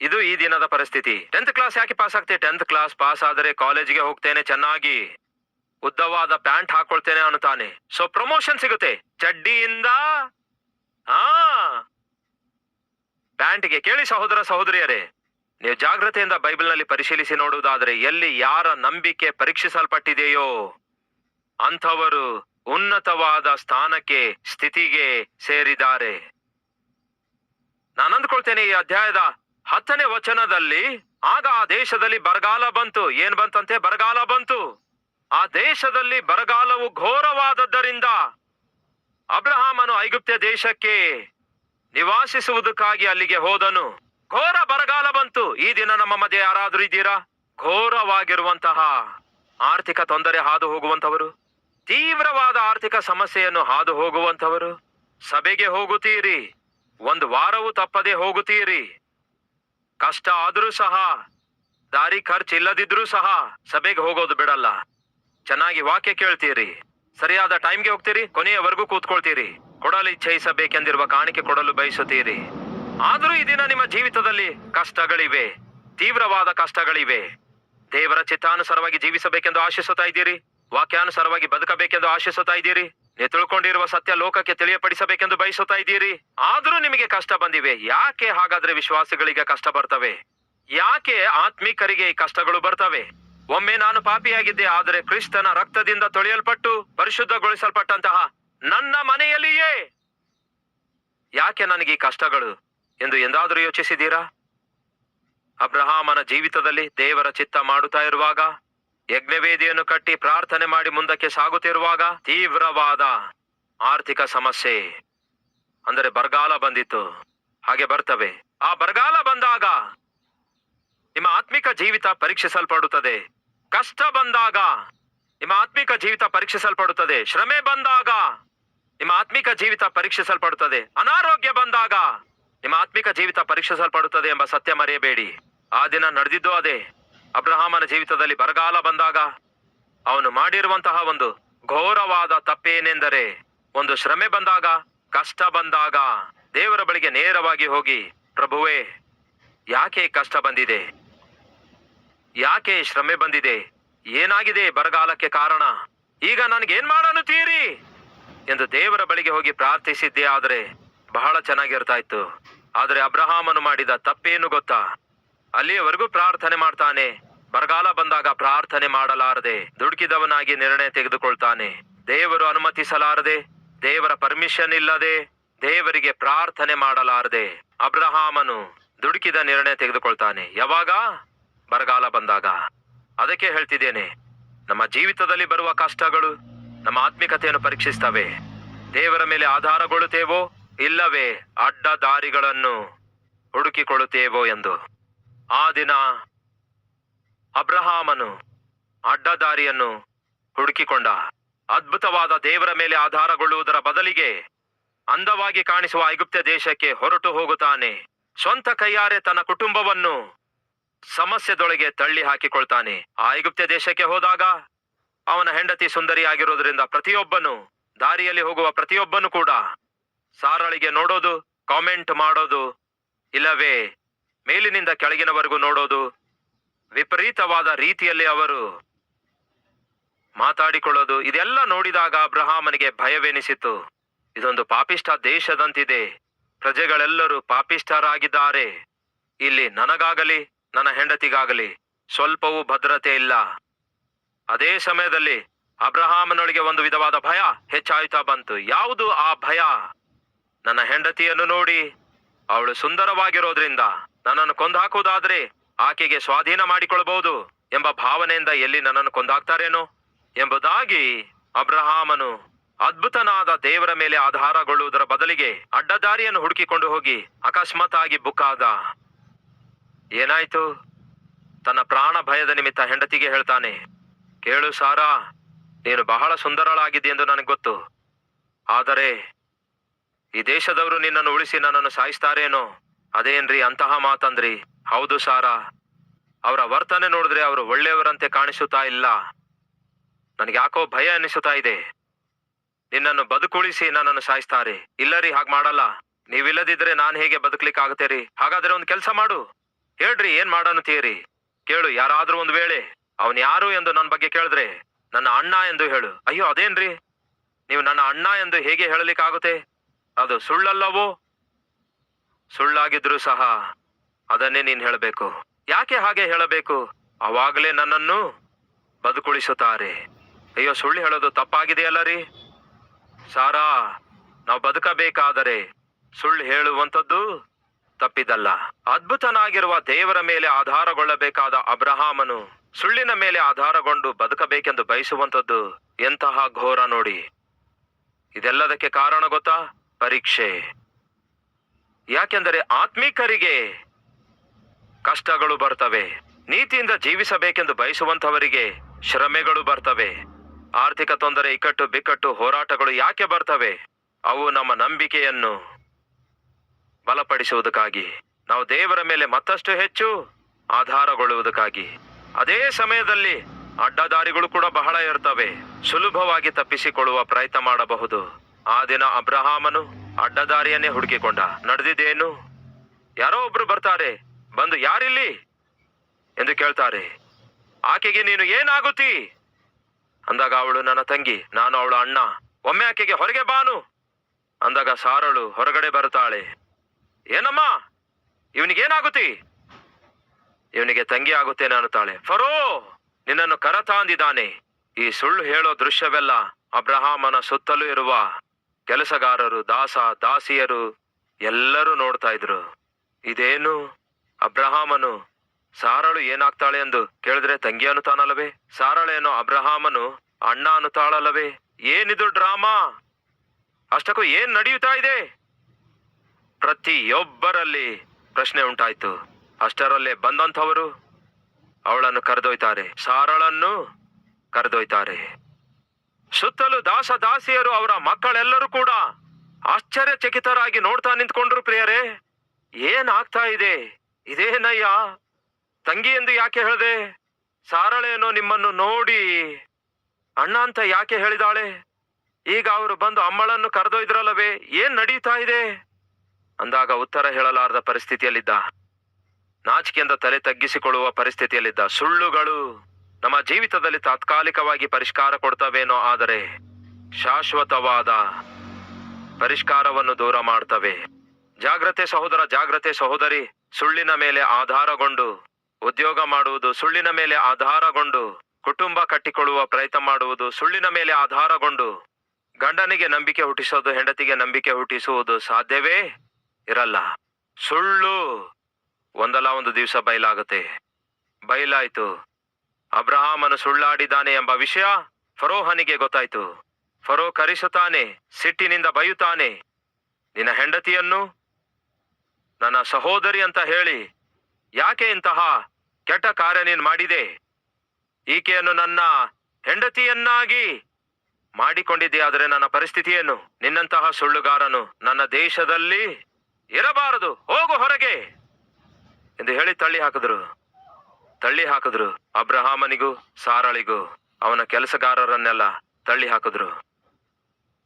ಇದು ಈ ದಿನದ ಪರಿಸ್ಥಿತಿ. ಟೆಂತ್ ಕ್ಲಾಸ್ ಯಾಕೆ ಪಾಸ್ ಆಗ್ತೆ? ಟೆಂತ್ ಕ್ಲಾಸ್ ಪಾಸ್ ಆದರೆ ಕಾಲೇಜಿಗೆ ಹೋಗ್ತೇನೆ ಚೆನ್ನಾಗಿ. ಉದ್ದವಾದ ಪ್ಯಾಂಟ್ ಹಾಕೊಳ್ತೇನೆ, ಅನ್ನುತ್ತಾನೆ. ಸೊ ಪ್ರಮೋಷನ್ ಸಿಗುತ್ತೆ. ಚಡ್ಡಿಯಿಂದ ಹಾ ಪ್ಯಾಂಟ್ಗೆ ಕೇಳಿ ಸಹೋದರ ಸಹೋದರಿಯರೇ, ನೀವು ಜಾಗ್ರತೆಯಿಂದ ಬೈಬಲ್ನಲ್ಲಿ ಪರಿಶೀಲಿಸಿ ನೋಡುವುದಾದರೆ ಎಲ್ಲಿ ಯಾರ ನಂಬಿಕೆ ಪರೀಕ್ಷಿಸಲ್ಪಟ್ಟಿದೆಯೋ ಅಂಥವರು ಉನ್ನತವಾದ ಸ್ಥಾನಕ್ಕೆ ಸ್ಥಿತಿಗೆ ಸೇರಿದ್ದಾರೆ. ನಾನು ಅಂದ್ಕೊಳ್ತೇನೆ ಈ ಅಧ್ಯಾಯದ ಹತ್ತನೇ ವಚನದಲ್ಲಿ, ಆಗ ಆ ದೇಶದಲ್ಲಿ ಬರಗಾಲ ಬಂತು. ಏನ್ ಬಂತಂತೆ? ಬರಗಾಲ ಬಂತು. ಆ ದೇಶದಲ್ಲಿ ಬರಗಾಲವು ಘೋರವಾದದ್ದರಿಂದ ಅಬ್ರಹಾಮನು ಐಗುಪ್ತ ದೇಶಕ್ಕೆ ನಿವಾಸಿಸುವುದಕ್ಕಾಗಿ ಅಲ್ಲಿಗೆ ಹೋದನು. ಘೋರ ಬರಗಾಲ ಬಂತು. ಈ ದಿನ ನಮ್ಮ ಮಧ್ಯೆ ಯಾರಾದ್ರೂ ಇದ್ದೀರಾ? ಘೋರವಾಗಿರುವಂತಹ ಆರ್ಥಿಕ ತೊಂದರೆ ಹಾದು ಹೋಗುವಂತವರು ತೀವ್ರವಾದ ಆರ್ಥಿಕ ಸಮಸ್ಯೆಯನ್ನು ಹಾದು ಹೋಗುವಂತವರು ಸಭೆಗೆ ಹೋಗುತ್ತೀರಿ. ಒಂದು ವಾರವೂ ತಪ್ಪದೆ ಹೋಗುತ್ತೀರಿ. ಕಷ್ಟ ಆದರೂ ಸಹ, ದಾರಿ ಖರ್ಚು ಇಲ್ಲದಿದ್ರೂ ಸಹ ಸಭೆಗೆ ಹೋಗೋದು ಬಿಡಲ್ಲ. ಚೆನ್ನಾಗಿ ವಾಕ್ಯ ಕೇಳ್ತೀರಿ. ಸರಿಯಾದ ಟೈಮ್ಗೆ ಹೋಗ್ತೀರಿ, ಕೊನೆಯವರೆಗೂ ಕೂತ್ಕೊಳ್ತೀರಿ. ಕೊಡಲು ಇಚ್ಛಿಸಬೇಕೆಂದಿರುವ ಕಾಣಿಕೆ ಕೊಡಲು ಬಯಸುತ್ತೀರಿ. ಆದರೂ ಈ ದಿನ ನಿಮ್ಮ ಜೀವಿತದಲ್ಲಿ ಕಷ್ಟಗಳಿವೆ, ತೀವ್ರವಾದ ಕಷ್ಟಗಳಿವೆ. ದೇವರ ಚಿತ್ತಾನುಸಾರವಾಗಿ ಜೀವಿಸಬೇಕೆಂದು ಆಶಿಸುತ್ತಾ ಇದ್ದೀರಿ, ವಾಕ್ಯಾನುಸಾರವಾಗಿ ಬದುಕಬೇಕೆಂದು ಆಶಿಸುತ್ತಾ ಇದ್ದೀರಿ ನೀವು ತಿಳ್ಕೊಂಡಿರುವ ಸತ್ಯ ಲೋಕಕ್ಕೆ ತಿಳಿಯಪಡಿಸಬೇಕೆಂದು ಬಯಸುತ್ತಾ ಇದ್ದೀರಿ. ಆದರೂ ನಿಮಗೆ ಕಷ್ಟ ಬಂದಿವೆ, ಯಾಕೆ ಹಾಗಾದ್ರೆ ವಿಶ್ವಾಸಿಗಳಿಗೆ ಕಷ್ಟ ಬರ್ತವೆ? ಯಾಕೆ ಆತ್ಮೀಕರಿಗೆ ಈ ಕಷ್ಟಗಳು ಬರ್ತವೆ? ಒಮ್ಮೆ ನಾನು ಪಾಪಿಯಾಗಿದ್ದೆ, ಆದರೆ ಕ್ರಿಸ್ತನ ರಕ್ತದಿಂದ ತೊಳೆಯಲ್ಪಟ್ಟು, ಪರಿಶುದ್ಧಗೊಳಿಸಲ್ಪಟ್ಟಂತಹ ನನ್ನ ಮನೆಯಲ್ಲಿಯೇ. ಯಾಕೆ ನನಗೆ ಈ ಕಷ್ಟಗಳು ಎಂದು ಎಂದಾದರೂ ಯೋಚಿಸಿದ್ದೀರಾ? ಅಬ್ರಹಾಮನ ಜೀವಿತದಲ್ಲಿ ದೇವರ ಚಿತ್ತ ಮಾಡುತ್ತಾ ಇರುವಾಗ, ಯಜ್ಞವೇದಿಯನ್ನು ಕಟ್ಟಿ ಪ್ರಾರ್ಥನೆ ಮಾಡಿ ಮುಂದಕ್ಕೆ ಸಾಗುತ್ತಿರುವಾಗ ತೀವ್ರವಾದ ಆರ್ಥಿಕ ಸಮಸ್ಯೆ, ಅಂದರೆ ಬರಗಾಲ ಬಂದಿತ್ತು. ಹಾಗೆ ಬರ್ತವೆ. ಆ ಬರಗಾಲ ಬಂದಾಗ ನಿಮ್ಮ ಆತ್ಮಿಕ ಜೀವಿತ ಪರೀಕ್ಷಿಸಲ್ಪಡುತ್ತದೆ. ಕಷ್ಟ ಬಂದಾಗ ನಿಮ್ಮ ಆತ್ಮಿಕ ಜೀವಿತ ಪರೀಕ್ಷಿಸಲ್ಪಡುತ್ತದೆ. ಶ್ರಮೆ ಬಂದಾಗ ನಿಮ್ಮ ಆತ್ಮಿಕ ಜೀವಿತ ಪರೀಕ್ಷಿಸಲ್ಪಡುತ್ತದೆ. ಅನಾರೋಗ್ಯ ಬಂದಾಗ ನಿಮ್ಮ ಆತ್ಮಿಕ ಜೀವಿತ ಪರೀಕ್ಷಿಸಲ್ಪಡುತ್ತದೆ ಎಂಬ ಸತ್ಯ ಮರೆಯಬೇಡಿ. ಆ ದಿನ ನಡೆದಿದ್ದು ಅದೇ. ಅಬ್ರಹಾಮನ ಜೀವಿತದಲ್ಲಿ ಬರಗಾಲ ಬಂದಾಗ ಅವನು ಮಾಡಿರುವಂತಹ ಒಂದು ಘೋರವಾದ ತಪ್ಪೇನೆಂದರೆ ಒಂದು ಶ್ರಮೆ ಬಂದಾಗ, ಕಷ್ಟ ಬಂದಾಗ ದೇವರ ಬಳಿಗೆ ನೇರವಾಗಿ ಹೋಗಿ, ಪ್ರಭುವೇ, ಯಾಕೆ ಕಷ್ಟ ಬಂದಿದೆ? ಯಾಕೆ ಶ್ರಮೆ ಬಂದಿದೆ? ಏನಾಗಿದೆ ಬರಗಾಲಕ್ಕೆ ಕಾರಣ? ಈಗ ನನಗೇನ್ ಮಾಡನ್ನುತ್ತೀರಿ ಎಂದು ದೇವರ ಬಳಿಗೆ ಹೋಗಿ ಪ್ರಾರ್ಥಿಸಿದ್ದೇ, ಆದರೆ ಬಹಳ ಚೆನ್ನಾಗಿರ್ತಾ ಇತ್ತು ಆದರೆ ಅಬ್ರಹಾಮನು ಮಾಡಿದ ತಪ್ಪೇನು ಗೊತ್ತಾ? ಅಲ್ಲಿಯವರೆಗೂ ಪ್ರಾರ್ಥನೆ ಮಾಡ್ತಾನೆ. ಬರಗಾಲ ಬಂದಾಗ ಪ್ರಾರ್ಥನೆ ಮಾಡಲಾರದೆ ದುಡುಕಿದವನಾಗಿ ನಿರ್ಣಯ ತೆಗೆದುಕೊಳ್ತಾನೆ. ದೇವರು ಅನುಮತಿಸಲಾರದೆ, ದೇವರ ಪರ್ಮಿಷನ್ ಇಲ್ಲದೆ ದೇವರಿಗೆ ಪ್ರಾರ್ಥನೆ ಮಾಡಲಾರದೆ ಅಬ್ರಹಾಮನು ದುಡುಕಿದ ನಿರ್ಣಯ ತೆಗೆದುಕೊಳ್ತಾನೆ. ಯಾವಾಗ? ಬರಗಾಲ ಬಂದಾಗ. ಅದಕ್ಕೆ ಹೇಳ್ತಿದ್ದೇನೆ, ನಮ್ಮ ಜೀವಿತದಲ್ಲಿ ಬರುವ ಕಷ್ಟಗಳು ನಮ್ಮ ಆತ್ಮಿಕತೆಯನ್ನು ಪರೀಕ್ಷಿಸ್ತವೆ ದೇವರ ಮೇಲೆ ಆಧಾರಗೊಳ್ಳುತ್ತೇವೋ, ಇಲ್ಲವೇ ಅಡ್ಡ ದಾರಿಗಳನ್ನು ಹುಡುಕಿಕೊಳ್ಳುತ್ತೇವೋ ಎಂದು. ಆ ದಿನ ಅಬ್ರಹಾಮನು ಅಡ್ಡದಾರಿಯನ್ನು ಹುಡುಕಿಕೊಂಡ. ಅದ್ಭುತವಾದ ದೇವರ ಮೇಲೆ ಆಧಾರಗೊಳ್ಳುವುದರ ಬದಲಿಗೆ ಅಂದವಾಗಿ ಕಾಣಿಸುವ ಐಗುಪ್ತ ದೇಶಕ್ಕೆ ಹೊರಟು ಹೋಗುತ್ತಾನೆ. ಸ್ವಂತ ಕೈಯಾರೆ ತನ್ನ ಕುಟುಂಬವನ್ನು ಸಮಸ್ಯೆದೊಳಗೆ ತಳ್ಳಿ ಹಾಕಿಕೊಳ್ತಾನೆ ಆ ಐಗುಪ್ತ ದೇಶಕ್ಕೆ ಹೋದಾಗ ಅವನ ಹೆಂಡತಿ ಸುಂದರಿಯಾಗಿರೋದ್ರಿಂದ ಪ್ರತಿಯೊಬ್ಬನು, ದಾರಿಯಲ್ಲಿ ಹೋಗುವ ಪ್ರತಿಯೊಬ್ಬನು ಕೂಡ ಸಾರಳಿಗೆ ನೋಡೋದು, ಕಾಮೆಂಟ್ ಮಾಡೋದು ಇಲ್ಲವೇ? ಮೇಲಿನಿಂದ ಕೆಳಗಿನವರೆಗೂ ನೋಡೋದು ವಿಪರೀತವಾದ ರೀತಿಯಲ್ಲಿ ಅವರು ಮಾತಾಡಿಕೊಳ್ಳೋದು. ಇದೆಲ್ಲ ನೋಡಿದಾಗ ಅಬ್ರಹಾಮನಿಗೆ ಭಯವೆನಿಸಿತು. ಇದೊಂದು ಪಾಪಿಷ್ಠ ದೇಶದಂತಿದೆ. ಪ್ರಜೆಗಳೆಲ್ಲರೂ ಪಾಪಿಷ್ಠರಾಗಿದ್ದಾರೆ. ಇಲ್ಲಿ ನನಗಾಗಲಿ, ನನ್ನ ಹೆಂಡತಿಗಾಗಲಿ, ಸ್ವಲ್ಪವೂ ಭದ್ರತೆ ಇಲ್ಲ. ಅದೇ ಸಮಯದಲ್ಲಿ ಅಬ್ರಹಾಮನೊಳಗೆ ಒಂದು ವಿಧವಾದ ಭಯ ಹೆಚ್ಚಾಯ್ತಾ ಬಂತು. ಯಾವುದು ಆ ಭಯ? ನನ್ನ ಹೆಂಡತಿಯನ್ನು ನೋಡಿ ಅವಳು ಸುಂದರವಾಗಿರೋದ್ರಿಂದ ನನ್ನನ್ನು ಕೊಂದಾಕುವುದಾದ್ರೆ ಆಕೆಗೆ ಸ್ವಾಧೀನ ಮಾಡಿಕೊಳ್ಳಬಹುದು ಎಂಬ ಭಾವನೆಯಿಂದ ಎಲ್ಲಿ ನನ್ನನ್ನು ಕೊಂದಾಕ್ತಾರೇನೋ? ಎಂಬುದಾಗಿ ಅಬ್ರಹಾಮನು ಅದ್ಭುತನಾದ ದೇವರ ಮೇಲೆ ಆಧಾರಗೊಳ್ಳುವುದರ ಬದಲಿಗೆ ಅಡ್ಡದಾರಿಯನ್ನು ಹುಡುಕಿಕೊಂಡು ಹೋಗಿ ಅಕಸ್ಮಾತ್ ಆಗಿ ಬುಕ್ಕಾದ. ಏನಾಯ್ತು? ತನ್ನ ಪ್ರಾಣ ಭಯದ ನಿಮಿತ್ತ ಹೆಂಡತಿಗೆ ಹೇಳ್ತಾನೆ ಕೇಳು ಸಾರಾ, ನೀನು ಬಹಳ ಸುಂದರಳಾಗಿದ್ದಿ ಎಂದು ನನಗೆ ಗೊತ್ತು. ಆದರೆ ಈ ದೇಶದವರು ನಿನ್ನನ್ನು ಉಳಿಸಿ ನನ್ನನ್ನು ಸಾಯಿಸ್ತಾರೇನೋ? ಅದೇನ್ರಿ ಅಂತಹ ಮಾತಂದ್ರಿ. ಹೌದು ಸಾರಾ, ಅವರ ವರ್ತನೆ ನೋಡಿದ್ರೆ ಅವರು ಒಳ್ಳೆಯವರಂತೆ ಕಾಣಿಸುತ್ತಾ ಇಲ್ಲ. ನನಗೆ ಯಾಕೋ ಭಯ ಅನ್ನಿಸುತ್ತಾ ಇದೆ. ನಿನ್ನನ್ನು ಬದುಕುಳಿಸಿ ನನ್ನನ್ನು ಸಾಯಿಸ್ತಾರೆ. ಇಲ್ಲರಿ, ಹಾಗೆ ಮಾಡಲ್ಲ. ನೀವಿಲ್ಲದಿದ್ರೆ ನಾನು ಹೇಗೆ ಬದುಕಲಿಕ್ಕೆ ರೀ ಹಾಗಾದ್ರೆ ಒಂದು ಕೆಲಸ ಮಾಡು. ಹೇಳ್ರಿ, ಏನ್ ಮಾಡನ್ನುತ್ತೀರಿ ಕೇಳು, ಯಾರಾದ್ರೂ ಒಂದು ವೇಳೆ. ಅವನ್ ಯಾರು ಎಂದು ನನ್ನ ಬಗ್ಗೆ ಕೇಳಿದ್ರೆ ನನ್ನ ಅಣ್ಣ ಎಂದು ಹೇಳು. ಅಯ್ಯೋ, ಅದೇನ್ರಿ? ನೀವು ನನ್ನ ಅಣ್ಣ ಎಂದು ಹೇಗೆ ಹೇಳಲಿಕ್ಕಾಗುತ್ತೆ? ಅದು ಸುಳ್ಳಲ್ಲವೋ? ಸುಳ್ಳಾಗಿದ್ರು ಸಹ ಅದನ್ನೇ ನೀನ್ ಹೇಳಬೇಕು. ಯಾಕೆ ಹಾಗೆ ಹೇಳಬೇಕು? ಅವಾಗಲೇ ನನ್ನನ್ನು ಬದುಕುಳಿಸುತ್ತಾರೆ. ಅಯ್ಯೋ, ಸುಳ್ಳು ಹೇಳೋದು ತಪ್ಪಾಗಿದೆಯಲ್ಲ ರೀ? ಸಾರಾ, ನಾವು ಬದುಕಬೇಕಾದರೆ ಸುಳ್ಳು ಹೇಳುವಂಥದ್ದು ತಪ್ಪಿದಲ್ಲ. ಅದ್ಭುತನಾಗಿರುವ ದೇವರ ಮೇಲೆ ಆಧಾರಗೊಳ್ಳಬೇಕಾದ ಅಬ್ರಹಾಮನು ಸುಳ್ಳಿನ ಮೇಲೆ ಆಧಾರಗೊಂಡು ಬದುಕಬೇಕೆಂದು ಬಯಸುವಂಥದ್ದು ಎಂತಹ ಘೋರ ನೋಡಿ. ಇದೆಲ್ಲದಕ್ಕೆ ಕಾರಣ ಗೊತ್ತಾ? ಪರೀಕ್ಷೆ. ಯಾಕೆಂದರೆ ಆತ್ಮೀಕರಿಗೆ ಕಷ್ಟಗಳು ಬರ್ತವೆ. ನೀತಿಯಿಂದ ಜೀವಿಸಬೇಕೆಂದು ಬಯಸುವಂತವರಿಗೆ ಶ್ರಮೆಗಳು ಬರ್ತವೆ. ಆರ್ಥಿಕ ತೊಂದರೆ, ಇಕ್ಕಟ್ಟು, ಬಿಕ್ಕಟ್ಟು, ಹೋರಾಟಗಳು ಯಾಕೆ ಬರ್ತವೆ? ಅವು ನಮ್ಮ ನಂಬಿಕೆಯನ್ನು ಬಲಪಡಿಸುವುದಕ್ಕಾಗಿ. ನಾವು ದೇವರ ಮೇಲೆ ಮತ್ತಷ್ಟು ಹೆಚ್ಚು ಆಧಾರಗೊಳ್ಳುವುದಕ್ಕಾಗಿ. ಅದೇ ಸಮಯದಲ್ಲಿ ಅಡ್ಡದಾರಿಗಳು ಕೂಡ ಬಹಳ ಇರ್ತವೆ. ಸುಲಭವಾಗಿ ತಪ್ಪಿಸಿಕೊಳ್ಳುವ ಪ್ರಯತ್ನ ಮಾಡಬಹುದು. ಆ ದಿನ ಅಬ್ರಹಾಮನು ಅಡ್ಡದಾರಿಯನ್ನೇ ಹುಡುಕಿಕೊಂಡ. ನಡೆದಿದ್ದೇನು ಯಾರೋ ಒಬ್ರು ಬರ್ತಾರೆ. ಬಂದು ಯಾರಿಲ್ಲಿ? ಎಂದು ಕೇಳ್ತಾರೆ. ಆಕೆಗೆ ನೀನು ಏನಾಗುತ್ತಿ? ಅಂದಾಗ ಅವಳು, ನನ್ನ ತಂಗಿ, ನಾನು ಅವಳ ಅಣ್ಣ. ಒಮ್ಮೆ ಆಕೆಗೆ ಹೊರಗೆ ಬಾನು. ಅಂದಾಗ ಸಾರಳು ಹೊರಗಡೆ ಬರುತ್ತಾಳೆ. ಏನಮ್ಮ? ಇವನಿಗೇನಾಗುತ್ತಿ? ಇವನಿಗೆ ತಂಗಿ ಆಗುತ್ತೇನೆ ಅನ್ನುತ್ತಾಳೆ. ಫರೋ, ನಿನ್ನನ್ನು ಕರತಾಂದಿದ್ದಾನೆ. ಈ ಸುಳ್ಳು ಹೇಳೋ ದೃಶ್ಯವೆಲ್ಲ ಅಬ್ರಹಾಮನ ಸುತ್ತಲೂ ಇರುವ ಕೆಲಸಗಾರರು, ದಾಸ, ದಾಸಿಯರು ಎಲ್ಲರೂ ನೋಡ್ತಾ ಇದ್ರು. ಇದೇನು? ಅಬ್ರಹಾಮನು ಸಾರಳು ಏನಾಗ್ತಾಳೆ ಎಂದು ಕೇಳಿದ್ರೆ ತಂಗಿ ಅನ್ನುತ್ತಾನಲ್ಲವೇ? ಸಾರಳೇನೋ ಅಬ್ರಹಾಮನು ಅಣ್ಣ ಅನ್ನುತ್ತಾಳಲ್ಲವೇ? ಏನಿದು ಡ್ರಾಮಾ? ಅಷ್ಟಕ್ಕೂ ಏನ್ ನಡೆಯುತ್ತಾ ಇದೆ? ಪ್ರತಿಯೊಬ್ಬರಲ್ಲಿ ಪ್ರಶ್ನೆ ಉಂಟಾಯ್ತು. ಅಷ್ಟರಲ್ಲೇ ಬಂದಂಥವರು ಅವಳನ್ನು ಕರೆದೊಯ್ತಾರೆ. ಸಾರಳನ್ನು ಕರೆದೊಯ್ತಾರೆ. ಸುತ್ತಲೂ ದಾಸ ದಾಸಿಯರು ಅವರ ಮಕ್ಕಳೆಲ್ಲರೂ ಕೂಡ ಆಶ್ಚರ್ಯಚಕಿತರಾಗಿ ನೋಡ್ತಾ ನಿಂತ್ಕೊಂಡ್ರು ಪ್ರಿಯರೇ. ಏನಾಗ್ತಾ ಇದೆ? ಇದೇನಯ್ಯ? ತಂಗಿ ಎಂದು ಯಾಕೆ ಹೇಳಿದೆ? ಸಾರಳೇನೋ ನಿಮ್ಮನ್ನು ನೋಡಿ. ಅಣ್ಣ ಅಂತ ಯಾಕೆ ಹೇಳಿದಾಳೆ? ಈಗ ಅವರು ಬಂದು ಅಮ್ಮಳನ್ನು ಕರೆದೊಯ್ದ್ರಲ್ಲವೇ, ಏನ್ ನಡೀತಾ ಇದೆ? ಅಂದಾಗ ಉತ್ತರ ಹೇಳಲಾರದ ಪರಿಸ್ಥಿತಿಯಲ್ಲಿದ್ದ. ನಾಚಿಕೆಯಿಂದ ತಲೆ ತಗ್ಗಿಸಿಕೊಳ್ಳುವ ಪರಿಸ್ಥಿತಿಯಲ್ಲಿದ್ದ ಸುಳ್ಳುಗಳು ನಮ್ಮ ಜೀವಿತದಲ್ಲಿ ತಾತ್ಕಾಲಿಕವಾಗಿ ಪರಿಷ್ಕಾರ ಕೊಡ್ತವೇನೋ ಆದರೆ ಶಾಶ್ವತವಾದ ಪರಿಷ್ಕಾರವನ್ನು ದೂರ ಮಾಡ್ತವೆ. ಜಾಗ್ರತೆ ಸಹೋದರ, ಜಾಗ್ರತೆ ಸಹೋದರಿ, ಸುಳ್ಳಿನ ಮೇಲೆ ಆಧಾರಗೊಂಡು ಉದ್ಯೋಗ ಮಾಡುವುದು, ಸುಳ್ಳಿನ ಮೇಲೆ ಆಧಾರಗೊಂಡು ಕುಟುಂಬ ಕಟ್ಟಿಕೊಳ್ಳುವ ಪ್ರಯತ್ನ ಮಾಡುವುದು, ಸುಳ್ಳಿನ ಮೇಲೆ ಆಧಾರಗೊಂಡು ಗಂಡನಿಗೆ ನಂಬಿಕೆ ಹುಟ್ಟಿಸೋದು, ಹೆಂಡತಿಗೆ ನಂಬಿಕೆ ಹುಟ್ಟಿಸುವುದು ಸಾಧ್ಯವೇ ಇರಲ್ಲ. ಸುಳ್ಳು ಒಂದಲ್ಲ ಒಂದು ದಿವಸ ಬಯಲಾಗುತ್ತೆ. ಬಯಲಾಯಿತು. ಅಬ್ರಹಾಮನು ಸುಳ್ಳಾಡಿದ್ದಾನೆ ಎಂಬ ವಿಷಯ ಫರೋಹನಿಗೆ ಗೊತ್ತಾಯ್ತು. ಫರೋ ಕರೆಸುತ್ತಾನೆ, ಸಿಟ್ಟಿನಿಂದ ಬೈಯುತ್ತಾನೆ. ನಿನ್ನ ಹೆಂಡತಿಯನ್ನು ನನ್ನ ಸಹೋದರಿ ಅಂತ ಹೇಳಿ, ಯಾಕೆ ಇಂತಹ ಕೆಟ್ಟ ಕಾರ್ಯ ನೀನು ಮಾಡಿದೆ? ಈಕೆಯನ್ನು ನನ್ನ ಹೆಂಡತಿಯನ್ನಾಗಿ ಮಾಡಿಕೊಂಡಿದ್ದೆ, ಆದರೆ ನನ್ನ ಪರಿಸ್ಥಿತಿಯನ್ನು ನಿನ್ನಂತಹ ಸುಳ್ಳುಗಾರನು ನನ್ನ ದೇಶದಲ್ಲಿ ಇರಬಾರದು. ಹೋಗು ಹೊರಗೆ. ಎಂದು ಹೇಳಿ ತಳ್ಳಿ ಹಾಕಿದ್ರು. ತಳ್ಳಿ ಹಾಕಿದ್ರು. ಅಬ್ರಹಾಮನಿಗೂ, ಸಾರಳಿಗೂ, ಅವನ ಕೆಲಸಗಾರರನ್ನೆಲ್ಲ ತಳ್ಳಿ ಹಾಕಿದ್ರು.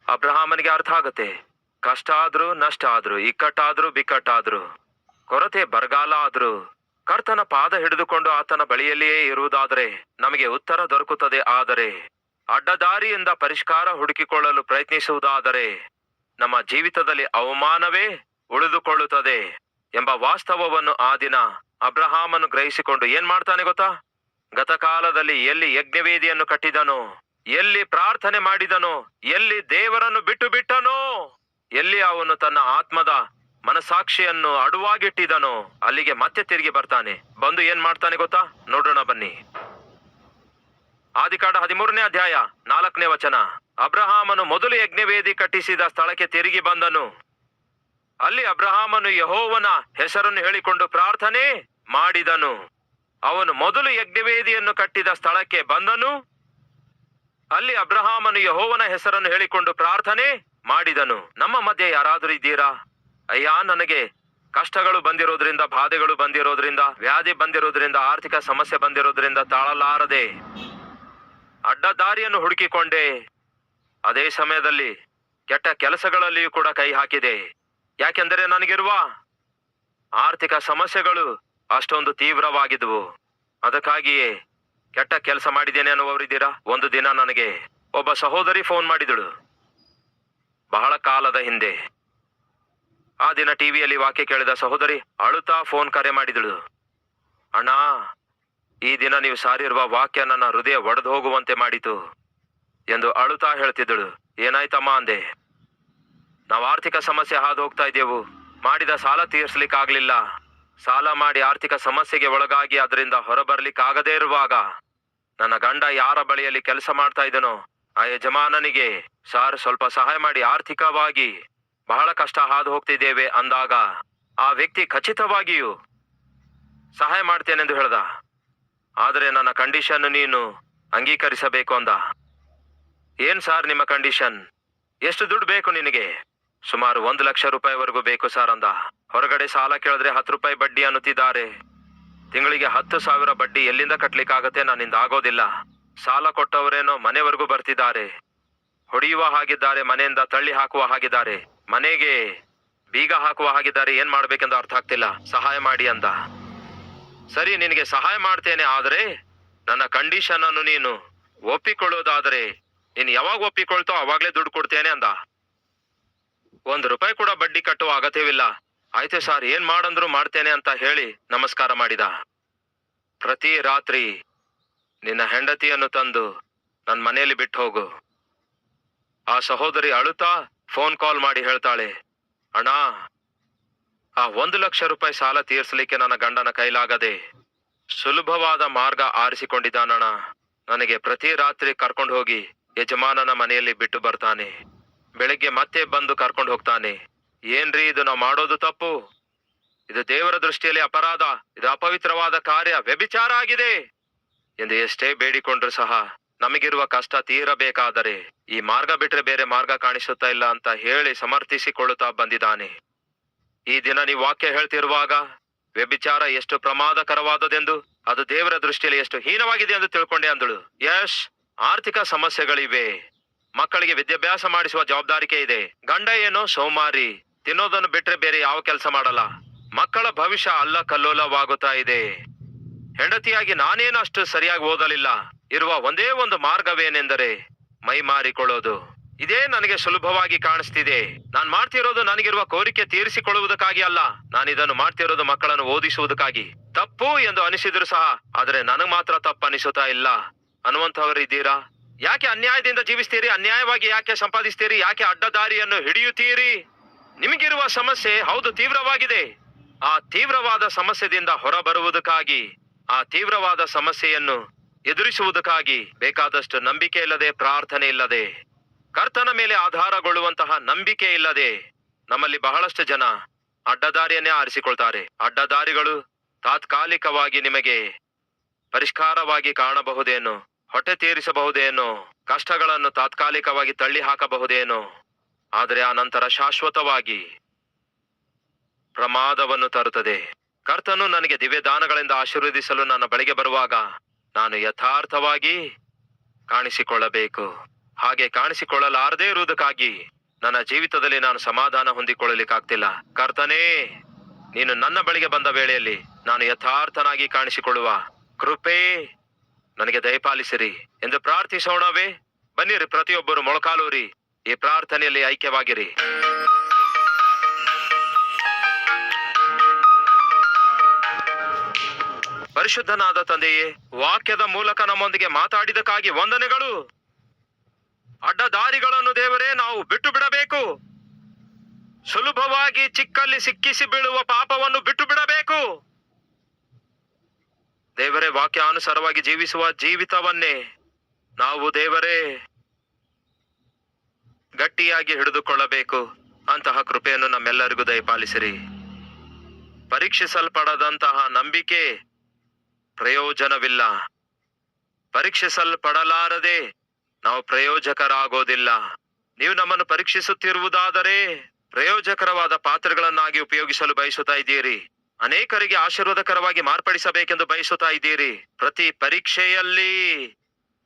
ಅಬ್ರಹಾಮನಿಗೆ ಅರ್ಥ ಆಗತ್ತೆ. ಕಷ್ಟ ಆದ್ರೂ ನಷ್ಟ ಆದ್ರೂ, ಇಕ್ಕಟ್ಟಾದ್ರೂ ಬಿಕ್ಕಟ್ಟಾದ್ರೂ, ಕೊರತೆ ಬರಗಾಲ ಆದ್ರೂ, ಕರ್ತನ ಪಾದ ಹಿಡಿದುಕೊಂಡು ಆತನ ಬಳಿಯಲ್ಲಿಯೇ ಇರುವುದಾದರೆ ನಮಗೆ ಉತ್ತರ ದೊರಕುತ್ತದೆ. ಆದರೆ ಅಡ್ಡದಾರಿಯಿಂದ ಪರಿಷ್ಕಾರ ಹುಡುಕಿಕೊಳ್ಳಲು ಪ್ರಯತ್ನಿಸುವುದಾದರೆ ನಮ್ಮ ಜೀವಿತದಲ್ಲಿ ಅವಮಾನವೇ ಉಳಿದುಕೊಳ್ಳುತ್ತದೆ. ಎಂಬ ವಾಸ್ತವವನ್ನು ಆ ದಿನ ಅಬ್ರಹಾಮನು ಗ್ರಹಿಸಿಕೊಂಡು ಏನ್ ಮಾಡ್ತಾನೆ ಗೊತ್ತಾ? ಗತಕಾಲದಲ್ಲಿ ಎಲ್ಲಿ ಯಜ್ಞವೇದಿಯನ್ನು ಕಟ್ಟಿದನೋ, ಎಲ್ಲಿ ಪ್ರಾರ್ಥನೆ ಮಾಡಿದನೋ, ಎಲ್ಲಿ ದೇವರನ್ನು ಬಿಟ್ಟು ಬಿಟ್ಟನೋ, ಎಲ್ಲಿ ಅವನು ತನ್ನ ಆತ್ಮದ ಮನಸಾಕ್ಷಿಯನ್ನು ಅಡುವಾಗಿಟ್ಟಿದನೋ, ಅಲ್ಲಿಗೆ ಮತ್ತೆ ತಿರುಗಿ ಬರ್ತಾನೆ. ಬಂದು ಏನ್ ಮಾಡ್ತಾನೆ ಗೊತ್ತಾ? ನೋಡೋಣ ಬನ್ನಿ. ಆದಿಕಾಂಡ ಹದಿಮೂರನೇ ಅಧ್ಯಾಯ ನಾಲ್ಕನೇ ವಚನ. ಅಬ್ರಹಾಮನು ಮೊದಲು ಯಜ್ಞವೇದಿ ಕಟ್ಟಿಸಿದ ಸ್ಥಳಕ್ಕೆ ತಿರುಗಿ ಬಂದನು. ಅಲ್ಲಿ ಅಬ್ರಹಾಮನು ಯಹೋವನ ಹೆಸರನ್ನು ಹೇಳಿಕೊಂಡು ಪ್ರಾರ್ಥನೆ ಮಾಡಿದನು. ಅವನು ಮೊದಲು ಯಜ್ಞವೇದಿಯನ್ನು ಕಟ್ಟಿದ ಸ್ಥಳಕ್ಕೆ ಬಂದನು. ಅಲ್ಲಿ ಅಬ್ರಹಾಮನು ಯಹೋವನ ಹೆಸರನ್ನು ಹೇಳಿಕೊಂಡು ಪ್ರಾರ್ಥನೆ ಮಾಡಿದನು. ನಮ್ಮ ಮಧ್ಯೆ ಯಾರಾದರೂ ಇದ್ದೀರಾ? ಅಯ್ಯ, ನನಗೆ ಕಷ್ಟಗಳು ಬಂದಿರೋದ್ರಿಂದ, ಬಾಧೆಗಳು ಬಂದಿರೋದ್ರಿಂದ, ವ್ಯಾಧಿ ಬಂದಿರೋದ್ರಿಂದ, ಆರ್ಥಿಕ ಸಮಸ್ಯೆ ಬಂದಿರೋದ್ರಿಂದ ತಾಳಲಾರದೆ. ಅಡ್ಡದಾರಿಯನ್ನು ಹುಡುಕಿಕೊಂಡೆ. ಅದೇ ಸಮಯದಲ್ಲಿ ಕೆಟ್ಟ ಕೆಲಸಗಳಲ್ಲಿಯೂ ಕೂಡ ಕೈ ಹಾಕಿದೆ. ಯಾಕೆಂದರೆ ನನಗಿರುವ ಆರ್ಥಿಕ ಸಮಸ್ಯೆಗಳು ಅಷ್ಟೊಂದು ತೀವ್ರವಾಗಿದ್ವು ಅದಕ್ಕಾಗಿಯೇ ಕೆಟ್ಟ ಕೆಲಸ ಮಾಡಿದ್ದೇನೆ ಅನ್ನುವರಿದ್ದೀರಾ ಒಂದು ದಿನ ನನಗೆ ಒಬ್ಬ ಸಹೋದರಿ ಫೋನ್ ಮಾಡಿದಳು. ಬಹಳ ಕಾಲದ ಹಿಂದೆ. ಆ ದಿನ ಟಿವಿಯಲ್ಲಿ ವಾಕ್ಯ ಕೇಳಿದ ಸಹೋದರಿ ಅಳುತ್ತಾ ಫೋನ್ ಕರೆ ಮಾಡಿದಳು. ಅಣ್ಣ, ಈ ದಿನ ನೀವು ಸಾರಿರುವ ವಾಕ್ಯ ನನ್ನ ಹೃದಯ ಒಡೆದು ಹೋಗುವಂತೆ ಮಾಡಿತು ಎಂದು ಅಳುತ್ತಾ ಹೇಳ್ತಿದ್ದಳು. ಏನಾಯ್ತಮ್ಮ ಅಂದೆ. ನಾವು ಆರ್ಥಿಕ ಸಮಸ್ಯೆ ಹಾದು ಹೋಗ್ತಾ ಇದ್ದೆವು. ಮಾಡಿದ ಸಾಲ ತೀರ್ಸ್ಲಿಕ್ಕಾಗ್ಲಿಲ್ಲ. ಸಾಲ ಮಾಡಿ ಆರ್ಥಿಕ ಸಮಸ್ಯೆಗೆ ಒಳಗಾಗಿ ಅದರಿಂದ ಹೊರಬರ್ಲಿಕ್ಕಾಗದೇ ಇರುವಾಗ ನನ್ನ ಗಂಡ ಯಾರ ಬಳಿಯಲ್ಲಿ ಕೆಲಸ ಮಾಡ್ತಾ ಇದ್ದನೋ ಆ ಯಜಮಾನನಿಗೆ, ಸಾರ್, ಸ್ವಲ್ಪ ಸಹಾಯ ಮಾಡಿ, ಆರ್ಥಿಕವಾಗಿ ಬಹಳ ಕಷ್ಟ ಹಾದು ಹೋಗ್ತಿದ್ದೇವೆ ಅಂದಾಗ ಆ ವ್ಯಕ್ತಿ ಖಚಿತವಾಗಿಯೂ ಸಹಾಯ ಮಾಡ್ತೇನೆಂದು ಹೇಳ್ದ. ಆದರೆ ನನ್ನ ಕಂಡೀಷನ್ ನೀನು ಅಂಗೀಕರಿಸಬೇಕು ಅಂದ. ಏನ್ ಸಾರ್ ನಿಮ್ಮ ಕಂಡೀಷನ್? ಎಷ್ಟು ದುಡ್ಡು ಬೇಕು ನಿನಗೆ? ಸುಮಾರು ಒಂದು ಲಕ್ಷ ರೂಪಾಯಿವರೆಗೂ ಬೇಕು ಸರ್ ಅಂದ ಹೊರಗಡೆ ಸಾಲ ಕೇಳಿದ್ರೆ ಹತ್ತು ರೂಪಾಯಿ ಬಡ್ಡಿ ಅನ್ನುತ್ತಿದ್ದಾರೆ. ತಿಂಗಳಿಗೆ ಹತ್ತು ಸಾವಿರ ಬಡ್ಡಿ ಎಲ್ಲಿಂದ ಕಟ್ಲಿಕ್ಕಾಗತ್ತೆ ನನ್ನಿಂದ ಆಗೋದಿಲ್ಲ. ಸಾಲ ಕೊಟ್ಟವರೇನೋ ಮನೆವರೆಗೂ ಬರ್ತಿದ್ದಾರೆ. ಹೊಡೆಯುವ ಹಾಗಿದ್ದಾರೆ, ಮನೆಯಿಂದ ತಳ್ಳಿ ಹಾಕುವ ಹಾಗಿದ್ದಾರೆ. ಮನೆಗೆ ಬೀಗ ಹಾಕುವ ಹಾಗಿದ್ದಾರೆ, ಏನ್ ಮಾಡ್ಬೇಕೆಂದು ಅರ್ಥ ಆಗ್ತಿಲ್ಲ. ಸಹಾಯ ಮಾಡಿ ಅಂದ. ಸರಿ, ನಿನಗೆ ಸಹಾಯ ಮಾಡ್ತೇನೆ, ಆದರೆ ನನ್ನ ಕಂಡೀಷನ್ ಅನ್ನು ನೀನು ಒಪ್ಪಿಕೊಳ್ಳೋದಾದರೆ, ನೀನು ಯಾವಾಗ ಒಪ್ಪಿಕೊಳ್ತೋ ಅವಾಗ್ಲೇ ದುಡ್ಡು ಕೊಡ್ತೇನೆ ಅಂದ. ಒಂದು ರೂಪಾಯಿ ಕೂಡ ಬಡ್ಡಿ ಕಟ್ಟುವ ಅಗತ್ಯವಿಲ್ಲ. ಆಯ್ತು ಸರ್ ಏನ್ ಮಾಡಂದ್ರು ಮಾಡ್ತೇನೆ ಅಂತ ಹೇಳಿ ನಮಸ್ಕಾರ ಮಾಡಿದ. ಪ್ರತಿ ರಾತ್ರಿ ನಿನ್ನ ಹೆಂಡತಿಯನ್ನು ತಂದು ನನ್ನ ಮನೆಯಲ್ಲಿ ಬಿಟ್ಟು ಹೋಗು. ಆ ಸಹೋದರಿ ಅಳುತ್ತಾ ಫೋನ್ ಕಾಲ್ ಮಾಡಿ ಹೇಳ್ತಾಳೆ, ಅಣ್ಣ, ಆ ಒಂದು ಲಕ್ಷ ರೂಪಾಯಿ ಸಾಲ ತೀರ್ಸಲಿಕ್ಕೆ ನನ್ನ ಗಂಡನ ಕೈಲಾಗದೆ ಸುಲಭವಾದ ಮಾರ್ಗ ಆರಿಸಿಕೊಂಡಿದ್ದಾನಣ್ಣ. ನನಗೆ ಪ್ರತಿ ರಾತ್ರಿ ಕರ್ಕೊಂಡು ಹೋಗಿ ಯಜಮಾನನ ಮನೆಯಲ್ಲಿ ಬಿಟ್ಟು ಬರ್ತಾನೆ. ಬೆಳಿಗ್ಗೆ ಮತ್ತೆ ಬಂದು ಕರ್ಕೊಂಡು ಹೋಗ್ತಾನೆ. ಏನ್ರಿ ಇದು, ನಾವು ಮಾಡೋದು ತಪ್ಪು? ಇದು ದೇವರ ದೃಷ್ಟಿಯಲ್ಲಿ ಅಪರಾಧ, ಇದು ಅಪವಿತ್ರವಾದ ಕಾರ್ಯ, ವ್ಯಭಿಚಾರ ಆಗಿದೆ. ಎಂದು ಎಷ್ಟೇ ಬೇಡಿಕೊಂಡ್ರು ಸಹ ನಮಗಿರುವ ಕಷ್ಟ ತೀರಬೇಕಾದರೆ ಈ ಮಾರ್ಗ ಬಿಟ್ರೆ ಬೇರೆ ಮಾರ್ಗ ಕಾಣಿಸುತ್ತಾ ಇಲ್ಲ ಅಂತ ಹೇಳಿ ಸಮರ್ಥಿಸಿಕೊಳ್ಳುತ್ತಾ ಬಂದಿದ್ದಾನೆ. ಈ ದಿನ ನೀವು ವಾಕ್ಯ ಹೇಳ್ತಿರುವಾಗ ವ್ಯಭಿಚಾರ ಎಷ್ಟು ಪ್ರಮಾದಕರವಾದದೆಂದು, ಅದು ದೇವರ ದೃಷ್ಟಿಯಲ್ಲಿ ಎಷ್ಟು ಹೀನವಾಗಿದೆ ಎಂದು ತಿಳ್ಕೊಂಡೆ ಅಂದಳು. ಯಶ್, ಆರ್ಥಿಕ ಸಮಸ್ಯೆಗಳಿವೆ. ಮಕ್ಕಳಿಗೆ ವಿದ್ಯಾಭ್ಯಾಸ ಮಾಡಿಸುವ ಜವಾಬ್ದಾರಿಕೆ ಇದೆ. ಗಂಡ ಏನೋ? ಸೋಮಾರಿ. ತಿನ್ನೋದನ್ನು ಬಿಟ್ರೆ ಬೇರೆ ಯಾವ ಕೆಲಸ ಮಾಡಲ್ಲ. ಮಕ್ಕಳ ಭವಿಷ್ಯ ಅಲ್ಲ ಕಲ್ಲೋಲವಾಗುತ್ತಾ ಇದೆ. ಹೆಂಡತಿಯಾಗಿ ನಾನೇನು ಅಷ್ಟು ಸರಿಯಾಗಿ ಓದಲಿಲ್ಲ. ಇರುವ ಒಂದೇ ಒಂದು ಮಾರ್ಗವೇನೆಂದರೆ ಮೈ ಮಾರಿಕೊಳ್ಳೋದು. ಇದೇ ನನಗೆ ಸುಲಭವಾಗಿ ಕಾಣಿಸ್ತಿದೆ. ನಾನು ಮಾಡ್ತಿರೋದು ನನಗಿರುವ ಕೋರಿಕೆ ತೀರಿಸಿಕೊಳ್ಳುವುದಕ್ಕಾಗಿ ಅಲ್ಲ. ನಾನು ಇದನ್ನು ಮಾಡ್ತಿರೋದು ಮಕ್ಕಳನ್ನು ಓದಿಸುವುದಕ್ಕಾಗಿ. ತಪ್ಪು ಎಂದು ಅನಿಸಿದ್ರು ಸಹ, ಆದರೆ ನನಗೆ ಮಾತ್ರ ತಪ್ಪು ಅನಿಸುತ್ತಾ ಇಲ್ಲ. ಅನ್ನುವಂಥವ್ರು ಇದ್ದೀರಾ ಯಾಕೆ ಅನ್ಯಾಯದಿಂದ ಜೀವಿಸ್ತೀರಿ? ಅನ್ಯಾಯವಾಗಿ ಯಾಕೆ ಸಂಪಾದಿಸ್ತೀರಿ? ಯಾಕೆ ಅಡ್ಡದಾರಿಯನ್ನು ಹಿಡಿಯುತ್ತೀರಿ? ನಿಮಗಿರುವ ಸಮಸ್ಯೆ ಹೌದು, ತೀವ್ರವಾಗಿದೆ. ಆ ತೀವ್ರವಾದ ಸಮಸ್ಯೆದಿಂದ ಹೊರಬರುವುದಕ್ಕಾಗಿ, ಆ ತೀವ್ರವಾದ ಸಮಸ್ಯೆಯನ್ನು ಎದುರಿಸುವುದಕ್ಕಾಗಿ ಬೇಕಾದಷ್ಟು ನಂಬಿಕೆ ಇಲ್ಲದೆ, ಪ್ರಾರ್ಥನೆ ಇಲ್ಲದೆ, ಕರ್ತನ ಮೇಲೆ ಆಧಾರಗೊಳ್ಳುವಂತಹ ನಂಬಿಕೆ ಇಲ್ಲದೆ ನಮ್ಮಲ್ಲಿ ಬಹಳಷ್ಟು ಜನ ಅಡ್ಡದಾರಿಯನ್ನೇ ಆರಿಸಿಕೊಳ್ತಾರೆ. ಅಡ್ಡದಾರಿಗಳು ತಾತ್ಕಾಲಿಕವಾಗಿ ನಿಮಗೆ ಪರಿಷ್ಕಾರವಾಗಿ ಕಾಣಬಹುದೇನೋ ಹೊಟ್ಟೆ ತೀರಿಸಬಹುದೇನೋ? ಕಷ್ಟಗಳನ್ನು ತಾತ್ಕಾಲಿಕವಾಗಿ ತಳ್ಳಿ ಹಾಕಬಹುದೇನೋ ಆದರೆ ಆ ನಂತರ ಶಾಶ್ವತವಾಗಿ ಪ್ರಮಾದವನ್ನು ತರುತ್ತದೆ. ಕರ್ತನು ನನಗೆ ದಿವ್ಯದಾನಗಳಿಂದ ಆಶೀರ್ವದಿಸಲು ನನ್ನ ಬಳಿಗೆ ಬರುವಾಗ ನಾನು ಯಥಾರ್ಥವಾಗಿ ಕಾಣಿಸಿಕೊಳ್ಳಬೇಕು. ಹಾಗೆ ಕಾಣಿಸಿಕೊಳ್ಳಲಾರದೇ ಇರುವುದಕ್ಕಾಗಿ ನನ್ನ ಜೀವಿತದಲ್ಲಿ ನಾನು ಸಮಾಧಾನ ಹೊಂದಿಕೊಳ್ಳಲಿಕ್ಕಾಗ್ತಿಲ್ಲ. ಕರ್ತನೇ, ನೀನು ನನ್ನ ಬಳಿಗೆ ಬಂದ ವೇಳೆಯಲ್ಲಿ ನಾನು ಯಥಾರ್ಥನಾಗಿ ಕಾಣಿಸಿಕೊಳ್ಳುವ ಕೃಪೆ ನನಗೆ ದಯಪಾಲಿಸಿರಿ ಎಂದು ಪ್ರಾರ್ಥಿಸೋಣವೇ ಬನ್ನಿರಿ, ಪ್ರತಿಯೊಬ್ಬರು ಮೊಳಕಾಲೂರಿ. ಈ ಪ್ರಾರ್ಥನೆಯಲ್ಲಿ ಐಕ್ಯವಾಗಿರಿ. ಪರಿಶುದ್ಧನಾದ ತಂದೆಯೇ, ವಾಕ್ಯದ ಮೂಲಕ ನಮ್ಮೊಂದಿಗೆ ಮಾತಾಡಿದಕ್ಕಾಗಿ ವಂದನೆಗಳು. ಅಡ್ಡದಾರಿಗಳನ್ನು ದೇವರೇ, ನಾವು ಬಿಟ್ಟು ಬಿಡಬೇಕು ಸುಲಭವಾಗಿ ಚಿಕ್ಕಲ್ಲಿ ಸಿಕ್ಕಿಸಿ ಬೀಳುವ ಪಾಪವನ್ನು ಬಿಟ್ಟು ಬಿಡಬೇಕು ದೇವರೇ, ವಾಕ್ಯಾನುಸಾರವಾಗಿ ಜೀವಿಸುವ ಜೀವಿತವನ್ನೇ ನಾವು ದೇವರೇ ಗಟ್ಟಿಯಾಗಿ ಹಿಡಿದುಕೊಳ್ಳಬೇಕು. ಅಂತಹ ಕೃಪೆಯನ್ನು ನಮ್ಮೆಲ್ಲರಿಗೂ ದಯಪಾಲಿಸಿರಿ. ಪರೀಕ್ಷಿಸಲ್ಪಡದಂತಹ ನಂಬಿಕೆ ಪ್ರಯೋಜನವಿಲ್ಲ. ಪರೀಕ್ಷಿಸಲ್ಪಡಲಾರದೆ ನಾವು ಪ್ರಯೋಜಕರಾಗೋದಿಲ್ಲ. ನೀವು ನಮ್ಮನ್ನು ಪರೀಕ್ಷಿಸುತ್ತಿರುವುದಾದರೆ ಪ್ರಯೋಜಕರವಾದ ಪಾತ್ರಗಳನ್ನಾಗಿ ಉಪಯೋಗಿಸಲು ಬಯಸುತ್ತಾ ಇದ್ದೀರಿ. ಅನೇಕರಿಗೆ ಆಶೀರ್ವಾದಕರವಾಗಿ ಮಾರ್ಪಡಿಸಬೇಕೆಂದು ಬಯಸುತ್ತಾ ಇದ್ದೀರಿ. ಪ್ರತಿ ಪರೀಕ್ಷೆಯಲ್ಲಿ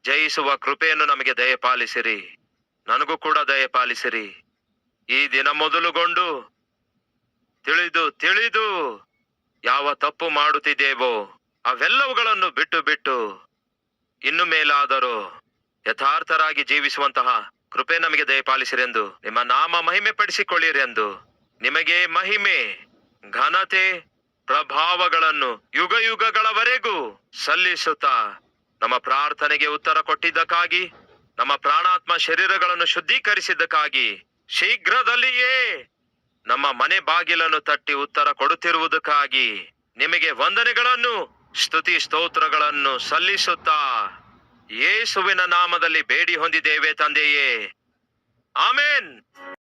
ಜಯಿಸುವ ಕೃಪೆಯನ್ನು ನಮಗೆ ದಯಪಾಲಿಸಿರಿ ನನಗೂ ಕೂಡ ದಯಪಾಲಿಸಿರಿ ಈ ದಿನ ಮೊದಲುಗೊಂಡು ತಿಳಿದು ತಿಳಿದು ಯಾವ ತಪ್ಪು ಮಾಡುತ್ತಿದ್ದೇವೋ ಅವೆಲ್ಲವುಗಳನ್ನು ಬಿಟ್ಟು ಬಿಟ್ಟು ಇನ್ನು ಮೇಲಾದರೂ ಯಥಾರ್ಥರಾಗಿ ಜೀವಿಸುವಂತಹ ಕೃಪೆ ನಮಗೆ ದಯಪಾಲಿಸಿರೆಂದು ನಿಮ್ಮ ನಾಮ ಮಹಿಮೆ ಪಡಿಸಿಕೊಳ್ಳಿರೆಂದು ನಿಮಗೆ ಮಹಿಮೆ, ಘನತೆ ಪ್ರಭಾವಗಳನ್ನು ಯುಗ ಯುಗಗಳವರೆಗೂ ಸಲ್ಲಿಸುತ್ತಾ ನಮ್ಮ ಪ್ರಾರ್ಥನೆಗೆ ಉತ್ತರ ಕೊಟ್ಟಿದ್ದಕ್ಕಾಗಿ, ನಮ್ಮ ಪ್ರಾಣಾತ್ಮ ಶರೀರಗಳನ್ನು ಶುದ್ಧೀಕರಿಸಿದ್ದಕ್ಕಾಗಿ ಶೀಘ್ರದಲ್ಲಿಯೇ ನಮ್ಮ ಮನೆ ಬಾಗಿಲನ್ನು ತಟ್ಟಿ ಉತ್ತರ ಕೊಡುತ್ತಿರುವುದಕ್ಕಾಗಿ ನಿಮಗೆ ವಂದನೆಗಳನ್ನು, ಸ್ತುತಿ ಸ್ತೋತ್ರಗಳನ್ನು ಸಲ್ಲಿಸುತ್ತಾ ಯೇಸುವಿನ ನಾಮದಲ್ಲಿ ಬೇಡಿ ಹೊಂದಿದ್ದೇವೆ ತಂದೆಯೇ. ಆಮೇನ್.